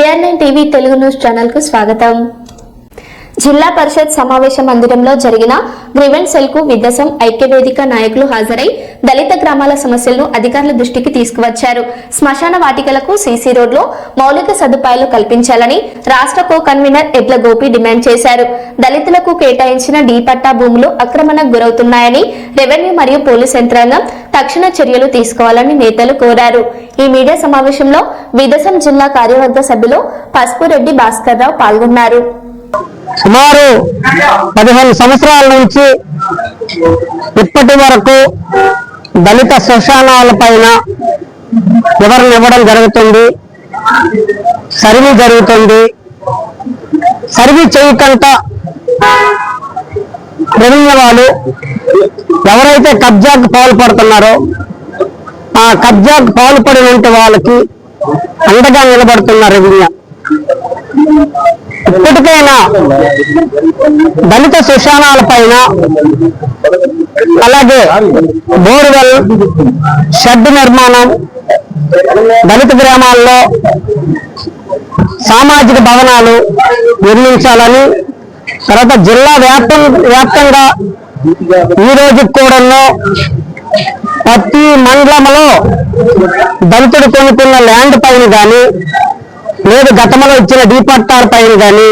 BR TV Telugu news ఛానల్కు స్వాగతం. జిల్లా పరిషత్ సమావేశ మందిరంలో జరిగిన గ్రివెంట్ సెల్కు విద్యసం ఐక్యవేదిక నాయకులు హాజరై దళిత గ్రామాల సమస్యలను అధికారుల దృష్టికి తీసుకువచ్చారు. శ్మశాన వాటికలకు సీసీ రోడ్లో మౌలిక సదుపాయాలు కల్పించాలని రాష్ట్ర కో కన్వీనర్ ఎడ్ల గోపి డిమాండ్ చేశారు. దళితులకు కేటాయించిన డీ పట్టా భూములు ఆక్రమణకు గురవుతున్నాయని రెవెన్యూ మరియు పోలీస్ యంత్రాంగం తక్షణ చర్యలు తీసుకోవాలని నేతలు కోరారు. ఈ మీడియా సమావేశంలో విదసం జిల్లా కార్యవర్గ సభ్యులు పసుపురెడ్డి భాస్కర్ రావు పాల్గొన్నారు. సుమారు పదిహేను సంవత్సరాల నుంచి ఇప్పటి వరకు దళిత శ్మశానాల పైన వివరణ ఇవ్వడం జరుగుతుంది. సర్వీ జరుగుతుంది. సర్వీ చేయకుండా రెవెన్యూ వాళ్ళు ఎవరైతే కబ్జాకు పాల్పడుతున్నారో ఆ కబ్జాకు పాల్పడినంత వాళ్ళకి అండగా నిలబడుతున్న రెవెన్యూ. ఇప్పటికైనా దళిత శ్మశానాల పైన అలాగే బోర్వెల్ షెడ్ నిర్మాణం దళిత గ్రామాల్లో సామాజిక భవనాలు నిర్మించాలని తర్వాత జిల్లా వ్యాప్తం వ్యాప్తంగా ఈ రోజు కూడా ప్రతి మండలంలో దళితుడు కొనుక్కున్న ల్యాండ్ పైన కానీ లేదు గతంలో ఇచ్చిన డిపట్టార్ పైన కానీ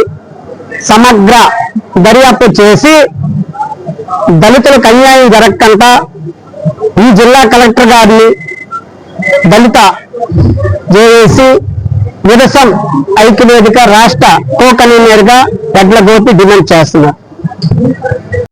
సమగ్ర దర్యాప్తు చేసి దళితులకు అన్యాయం జరగకుండా ఈ జిల్లా కలెక్టర్ గారిని దళిత జేఏసి నిరసన్ ఐక్యవేదిక రాష్ట్ర కో కన్వీనర్గా ఎడ్ల గోపి డిమాండ్ చేస్తున్నారు.